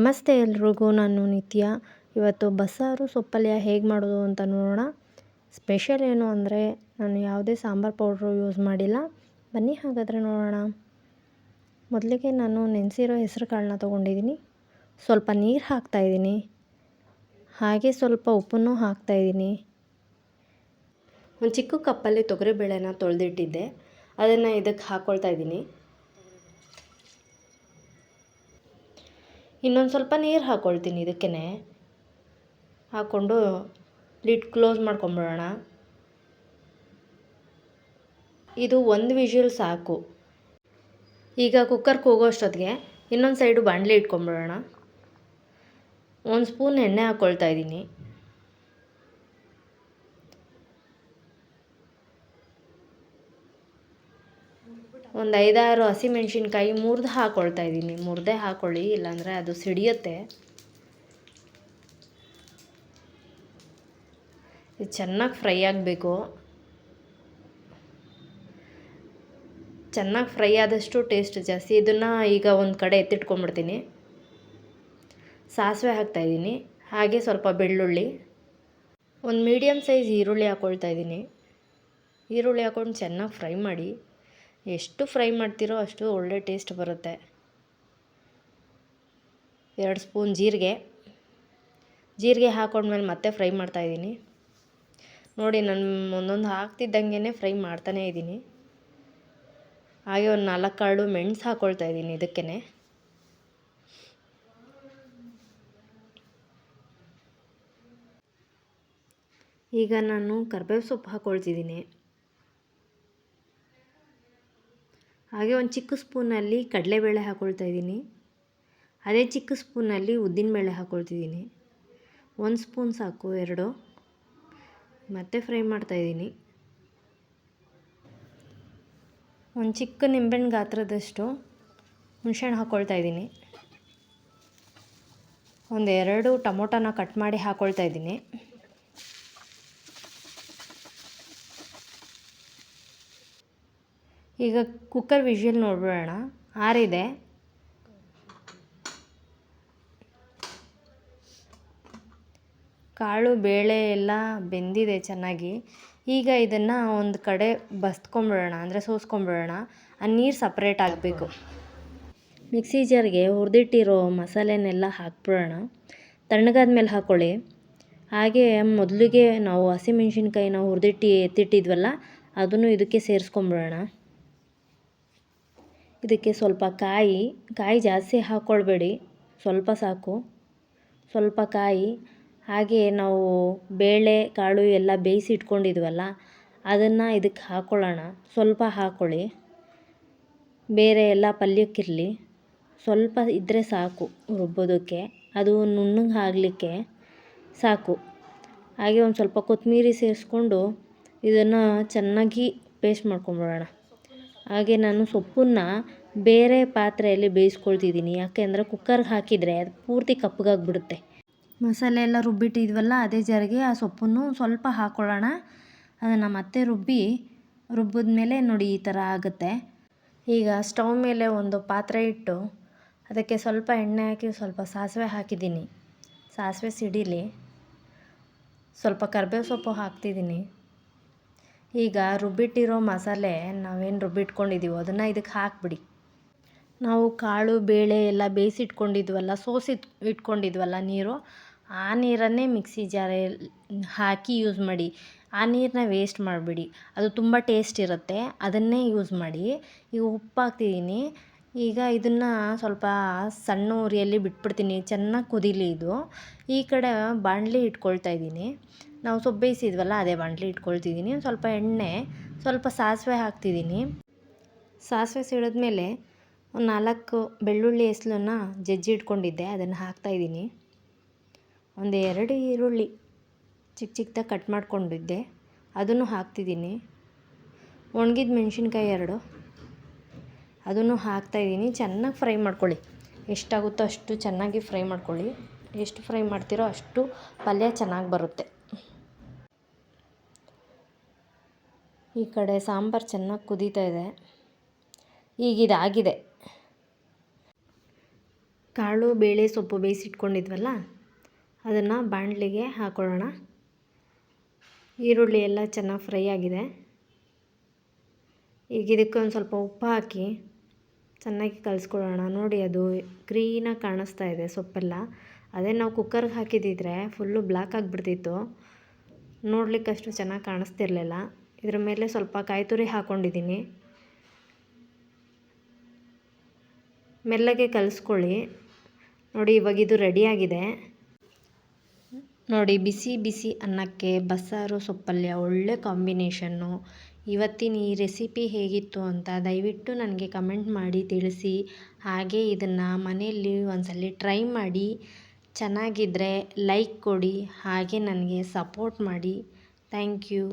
ನಮಸ್ತೆ ಎಲ್ರಿಗೂ, ನಾನು ನಿತ್ಯ. ಇವತ್ತು ಬಸ್ಸಾರು ಸೊಪ್ಪಲ್ಯ ಹೇಗೆ ಮಾಡೋದು ಅಂತ ನೋಡೋಣ. ಸ್ಪೆಷಲ್ ಏನು ಅಂದರೆ, ನಾನು ಯಾವುದೇ ಸಾಂಬಾರು ಪೌಡ್ರು ಯೂಸ್ ಮಾಡಿಲ್ಲ. ಬನ್ನಿ ಹಾಗಾದರೆ ನೋಡೋಣ. ಮೊದಲಿಗೆ ನಾನು ನೆನೆಸಿರೋ ಹೆಸರು ಕಾಳನ್ನ ತೊಗೊಂಡಿದ್ದೀನಿ. ಸ್ವಲ್ಪ ನೀರು ಹಾಕ್ತಾಯಿದ್ದೀನಿ ಹಾಗೆ ಸ್ವಲ್ಪ ಉಪ್ಪನ್ನು ಹಾಕ್ತಾಯಿದ್ದೀನಿ ಒಂದು ಚಿಕ್ಕ ಕಪ್ಪಲ್ಲಿ ತೊಗರಿಬೇಳೆನ ತೊಳೆದಿಟ್ಟಿದ್ದೆ. ಅದನ್ನು ಇದಕ್ಕೆ ಹಾಕ್ಕೊಳ್ತಾ ಇದ್ದೀನಿ. ಇನ್ನೊಂದು ಸ್ವಲ್ಪ ನೀರು ಹಾಕ್ಕೊಳ್ತೀನಿ ಇದಕ್ಕೇ ಹಾಕ್ಕೊಂಡು ಲಿಡ್ ಕ್ಲೋಸ್ ಮಾಡ್ಕೊಂಬಿಡೋಣ. ಇದು ಒಂದು ವಿಷಲ್ ಸಾಕು. ಈಗ ಕುಕ್ಕರ್ ಹೋಗೋ ಅಷ್ಟೊತ್ತಿಗೆ ಇನ್ನೊಂದು ಸೈಡು ಬಾಣಲೆ ಇಟ್ಕೊಂಬಿಡೋಣ. ಒಂದು ಸ್ಪೂನ್ ಎಣ್ಣೆ ಹಾಕ್ಕೊಳ್ತಾ ಇದ್ದೀನಿ ಒಂದು ಐದಾರು ಹಸಿಮೆಣ್ಸಿನ್ಕಾಯಿ ಮುರಿದು ಹಾಕ್ಕೊಳ್ತಾ ಇದ್ದೀನಿ ಮುರಿದೇ ಹಾಕ್ಕೊಳ್ಳಿ ಇಲ್ಲಾಂದರೆ ಅದು ಸಿಡಿಯುತ್ತೆ. ಇದು ಚೆನ್ನಾಗಿ ಫ್ರೈ ಆಗಬೇಕು. ಚೆನ್ನಾಗಿ ಫ್ರೈ ಆದಷ್ಟು ಟೇಸ್ಟ್ ಜಾಸ್ತಿ. ಇದನ್ನು ಈಗ ಒಂದು ಕಡೆ ಎತ್ತಿಟ್ಕೊಂಡ್ಬಿಡ್ತೀನಿ. ಸಾಸಿವೆ ಹಾಕ್ತಾಯಿದ್ದೀನಿ ಹಾಗೆ ಸ್ವಲ್ಪ ಬೆಳ್ಳುಳ್ಳಿ. ಒಂದು ಮೀಡಿಯಮ್ ಸೈಜ್ ಈರುಳ್ಳಿ ಹಾಕ್ಕೊಳ್ತಾ ಇದ್ದೀನಿ ಈರುಳ್ಳಿ ಹಾಕ್ಕೊಂಡು ಚೆನ್ನಾಗಿ ಫ್ರೈ ಮಾಡಿ. ಎಷ್ಟು ಫ್ರೈ ಮಾಡ್ತೀರೋ ಅಷ್ಟು ಒಳ್ಳೆ ಟೇಸ್ಟ್ ಬರುತ್ತೆ. ಎರಡು ಸ್ಪೂನ್ ಜೀರಿಗೆ. ಜೀರಿಗೆ ಹಾಕೊಂಡ್ಮೇಲೆ ಮತ್ತೆ ಫ್ರೈ ಮಾಡ್ತಾಯಿದ್ದೀನಿ ನೋಡಿ, ನಾನು ಒಂದೊಂದು ಹಾಕ್ತಿದ್ದಂಗೆ ಫ್ರೈ ಮಾಡ್ತಾನೇ ಇದ್ದೀನಿ. ಹಾಗೆ ಒಂದು ನಾಲ್ಕು ಕಾಳು ಮೆಣಸು ಹಾಕ್ಕೊಳ್ತಾ ಇದ್ದೀನಿ ಇದಕ್ಕೇ ಈಗ ನಾನು ಕರ್ಬೇವು ಸೊಪ್ಪು ಹಾಕ್ಕೊಳ್ತಿದ್ದೀನಿ ಹಾಗೆ ಒಂದು ಚಿಕ್ಕ ಸ್ಪೂನಲ್ಲಿ ಕಡಲೆಬೇಳೆ ಹಾಕ್ಕೊಳ್ತಾ ಇದ್ದೀನಿ. ಅದೇ ಚಿಕ್ಕ ಸ್ಪೂನಲ್ಲಿ ಉದ್ದಿನಬೇಳೆ ಹಾಕ್ಕೊಳ್ತಿದ್ದೀನಿ ಒಂದು ಸ್ಪೂನ್ ಸಾಕು, ಎರಡು. ಮತ್ತೆ ಫ್ರೈ ಮಾಡ್ತಾಯಿದ್ದೀನಿ ಒಂದು ಚಿಕ್ಕ ನಿಂಬೆಹಣ್ಣು ಗಾತ್ರದಷ್ಟು ಹುಣಸೆಹಣ್ಣು ಹಾಕ್ಕೊಳ್ತಾ ಇದ್ದೀನಿ. ಒಂದೆರಡು ಟೊಮೊಟೊನ ಕಟ್ ಮಾಡಿ ಹಾಕ್ಕೊಳ್ತಾ ಇದ್ದೀನಿ. ಈಗ ಕುಕ್ಕರ್ ವಿಷಲ್ ನೋಡ್ಬಿಡೋಣ. ಆರಿದೆ. ಕಾಳು, ಬೇಳೆ ಎಲ್ಲ ಬೆಂದಿದೆ ಚೆನ್ನಾಗಿ. ಈಗ ಇದನ್ನು ಒಂದು ಕಡೆ ಬಸ್ಕೊಂಬಿಡೋಣ, ಅಂದರೆ ಸೋಸ್ಕೊಂಬಿಡೋಣ. ಆ ನೀರು ಸಪ್ರೇಟ್ ಆಗಬೇಕು. ಮಿಕ್ಸಿ ಜಾರ್ಗೆ ಹುರಿದಿಟ್ಟಿರೋ ಮಸಾಲೆನೆಲ್ಲ ಹಾಕ್ಬಿಡೋಣ. ತಣ್ಣಗಾದ ಮೇಲೆ ಹಾಕ್ಕೊಳ್ಳಿ ಹಾಗೆ ಮೊದಲಿಗೆ ನಾವು ಹಸಿಮೆಣ್ಸಿನ್ಕಾಯಿನ ಹುರಿದಿಟ್ಟು ಎತ್ತಿಟ್ಟಿದ್ವಲ್ಲ, ಅದನ್ನು ಇದಕ್ಕೆ ಸೇರಿಸ್ಕೊಂಬಿಡೋಣ. ಇದಕ್ಕೆ ಸ್ವಲ್ಪ ಕಾಯಿ ಕಾಯಿ ಜಾಸ್ತಿ ಹಾಕ್ಕೊಳ್ಬೇಡಿ ಸ್ವಲ್ಪ ಸಾಕು. ಸ್ವಲ್ಪ ಕಾಯಿ, ಹಾಗೆ ನಾವು ಬೇಳೆ, ಕಾಳು ಎಲ್ಲ ಬೇಯಿಸಿ ಇಟ್ಕೊಂಡಿದ್ವಲ್ಲ ಅದನ್ನು ಇದಕ್ಕೆ ಹಾಕ್ಕೊಳ್ಳೋಣ ಸ್ವಲ್ಪ ಹಾಕ್ಕೊಳ್ಳಿ ಬೇರೆ ಎಲ್ಲ ಪಲ್ಯಕ್ಕಿರಲಿ. ಸ್ವಲ್ಪ ಇದ್ದರೆ ಸಾಕು ರುಬ್ಬೋದಕ್ಕೆ. ಅದು ನುಣ್ಣಗೆ ಆಗಲಿಕ್ಕೆ ಸಾಕು. ಹಾಗೆ ಒಂದು ಸ್ವಲ್ಪ ಕೊತ್ತಂಬರಿ ಸೇರಿಸ್ಕೊಂಡು ಇದನ್ನು ಚೆನ್ನಾಗಿ ಪೇಸ್ಟ್ ಮಾಡ್ಕೊಂಬಿಡೋಣ. ಹಾಗೆ ನಾನು ಸೊಪ್ಪನ್ನು ಬೇರೆ ಪಾತ್ರೆಯಲ್ಲಿ ಬೇಯಿಸ್ಕೊಳ್ತಿದ್ದೀನಿ. ಯಾಕೆ ಅಂದರೆ ಕುಕ್ಕರ್ಗೆ ಹಾಕಿದರೆ ಅದು ಪೂರ್ತಿ ಕಪ್ಪಗಾಗ್ಬಿಡುತ್ತೆ. ಮಸಾಲೆ ಎಲ್ಲ ರುಬ್ಬಿಟ್ಟಿದ್ವಲ್ಲ, ಅದೇ ಜಾರಿಗೆ ಆ ಸೊಪ್ಪನ್ನು ಸ್ವಲ್ಪ ಹಾಕ್ಕೊಳ್ಳೋಣ ಅದನ್ನು ಮತ್ತೆ ರುಬ್ಬಿ ರುಬ್ಬಿದ ಮೇಲೆ ನೋಡಿ ಈ ಥರ ಆಗುತ್ತೆ. ಈಗ ಸ್ಟವ್ ಮೇಲೆ ಒಂದು ಪಾತ್ರೆ ಇಟ್ಟು ಅದಕ್ಕೆ ಸ್ವಲ್ಪ ಎಣ್ಣೆ ಹಾಕಿ, ಸ್ವಲ್ಪ ಸಾಸಿವೆ ಹಾಕಿದ್ದೀನಿ. ಸಾಸಿವೆ ಸಿಡಿಲಿ ಸ್ವಲ್ಪ ಕರಿಬೇವು ಸೊಪ್ಪು ಹಾಕ್ತಿದ್ದೀನಿ. ಈಗ ರುಬ್ಬಿಟ್ಟಿರೋ ಮಸಾಲೆ ನಾವೇನು ರುಬ್ಬಿಟ್ಕೊಂಡಿದ್ದೀವೋ ಅದನ್ನು ಇದಕ್ಕೆ ಹಾಕಿಬಿಡಿ. ನಾವು ಕಾಳು, ಬೇಳೆ ಎಲ್ಲ ಬೇಯಿಸಿಟ್ಕೊಂಡಿದ್ವಲ್ಲ ಸೋಸಿ ಇಟ್ಕೊಂಡಿದ್ವಲ್ಲ ನೀರು, ಆ ನೀರನ್ನೇ ಮಿಕ್ಸಿ ಜಾರಲ್ಲಿ ಹಾಕಿ ಯೂಸ್ ಮಾಡಿ. ಆ ನೀರನ್ನ ವೇಸ್ಟ್ ಮಾಡಿಬಿಡಿ. ಅದು ತುಂಬ ಟೇಸ್ಟ್ ಇರುತ್ತೆ. ಅದನ್ನೇ ಯೂಸ್ ಮಾಡಿ. ಈಗ ಉಪ್ಪು ಹಾಕ್ತಿದ್ದೀನಿ ಈಗ ಇದನ್ನು ಸ್ವಲ್ಪ ಸಣ್ಣ ಉರಿಯಲ್ಲಿ ಬಿಟ್ಬಿಡ್ತೀನಿ. ಚೆನ್ನಾಗಿ ಕುದೀಲಿ ಇದು. ಈ ಕಡೆ ಬಾಣಲಿ ಇಟ್ಕೊಳ್ತಾ ಇದ್ದೀನಿ. ನಾವು ಸೊಪ್ಪು ಬೇಯಿಸಿದ್ವಲ್ಲ ಅದೇ ಬಾಣಲಿ ಇಟ್ಕೊಳ್ತಿದ್ದೀನಿ ಸ್ವಲ್ಪ ಎಣ್ಣೆ, ಸ್ವಲ್ಪ ಸಾಸಿವೆ ಹಾಕ್ತಿದ್ದೀನಿ ಸಾಸಿವೆ ಸಿಡಿದ್ಮೇಲೆ ಒಂದು ನಾಲ್ಕು ಬೆಳ್ಳುಳ್ಳಿ ಹೆಸ್ಲನ್ನ ಜಜ್ಜಿ ಇಟ್ಕೊಂಡಿದ್ದೆ, ಅದನ್ನು ಹಾಕ್ತಾಯಿದ್ದೀನಿ ಒಂದು ಎರಡು ಈರುಳ್ಳಿ ಚಿಕ್ಕ ಚಿಕ್ಕದಾಗಿ ಕಟ್ ಮಾಡ್ಕೊಂಡಿದ್ದೆ, ಅದನ್ನು ಹಾಕ್ತಿದ್ದೀನಿ ಒಣಗಿದ ಮೆಣಸಿನ್ಕಾಯಿ ಎರಡು, ಅದನ್ನು ಹಾಕ್ತಾಯಿದ್ದೀನಿ ಚೆನ್ನಾಗಿ ಫ್ರೈ ಮಾಡ್ಕೊಳ್ಳಿ. ಎಷ್ಟಾಗುತ್ತೋ ಅಷ್ಟು ಚೆನ್ನಾಗಿ ಫ್ರೈ ಮಾಡ್ಕೊಳ್ಳಿ. ಎಷ್ಟು ಫ್ರೈ ಮಾಡ್ತೀರೋ ಅಷ್ಟು ಪಲ್ಯ ಚೆನ್ನಾಗಿ ಬರುತ್ತೆ. ಈ ಕಡೆ ಸಾಂಬಾರು ಚೆನ್ನಾಗಿ ಕುದೀತಾ ಇದೆ. ಈಗ ಇದಾಗಿದೆ. ಕಾಳು, ಬೇಳೆ, ಸೊಪ್ಪು ಬೇಯಿಸಿಟ್ಕೊಂಡಿದ್ವಲ್ಲ, ಅದನ್ನು ಬಾಣಲಿಗೆ ಹಾಕೊಳ್ಳೋಣ. ಈರುಳ್ಳಿ ಎಲ್ಲ ಚೆನ್ನಾಗಿ ಫ್ರೈ ಆಗಿದೆ. ಈಗ ಇದಕ್ಕೆ ಒಂದು ಸ್ವಲ್ಪ ಉಪ್ಪು ಹಾಕಿ ಚೆನ್ನಾಗಿ ಕಲಿಸ್ಕೊಳ್ಳೋಣ. ನೋಡಿ, ಅದು ಗ್ರೀನಾಗಿ ಕಾಣಿಸ್ತಾ ಇದೆ ಸೊಪ್ಪೆಲ್ಲ. ಅದೇ ನಾವು ಕುಕ್ಕರ್ಗೆ ಹಾಕಿದ್ದಿದ್ರೆ ಫುಲ್ಲು ಬ್ಲ್ಯಾಕ್ ಆಗಿಬಿಡ್ತಿತ್ತು. ನೋಡ್ಲಿಕ್ಕೆ ಅಷ್ಟು ಚೆನ್ನಾಗಿ ಕಾಣಿಸ್ತಿರ್ಲಿಲ್ಲ. ಇದ್ರ ಮೇಲೆ ಸ್ವಲ್ಪ ಕಾಯಿ ತುರಿ ಹಾಕ್ಕೊಂಡಿದ್ದೀನಿ ಮೆಲ್ಲಗೆ ಕಲಿಸ್ಕೊಳ್ಳಿ. ನೋಡಿ, ಇವಾಗ ಇದು ರೆಡಿಯಾಗಿದೆ ನೋಡಿ, ಬಿಸಿ ಬಿಸಿ ಅನ್ನಕ್ಕೆ ಬಸ್ಸಾರು ಸೊಪ್ಪಲ್ಯ ಒಳ್ಳೆ ಕಾಂಬಿನೇಷನ್ನು. ಇವತ್ತಿನ ಈ ರೆಸಿಪಿ ಹೇಗಿತ್ತು ಅಂತ ದಯವಿಟ್ಟು ನನಗೆ ಕಮೆಂಟ್ ಮಾಡಿ ತಿಳಿಸಿ. ಹಾಗೆ ಇದನ್ನು ಮನೆಯಲ್ಲಿ ಒಂದ್ಸಲಿ ಟ್ರೈ ಮಾಡಿ. ಚೆನ್ನಾಗಿದ್ದರೆ ಲೈಕ್ ಕೊಡಿ, ಹಾಗೆ ನನಗೆ ಸಪೋರ್ಟ್ ಮಾಡಿ. Thank you.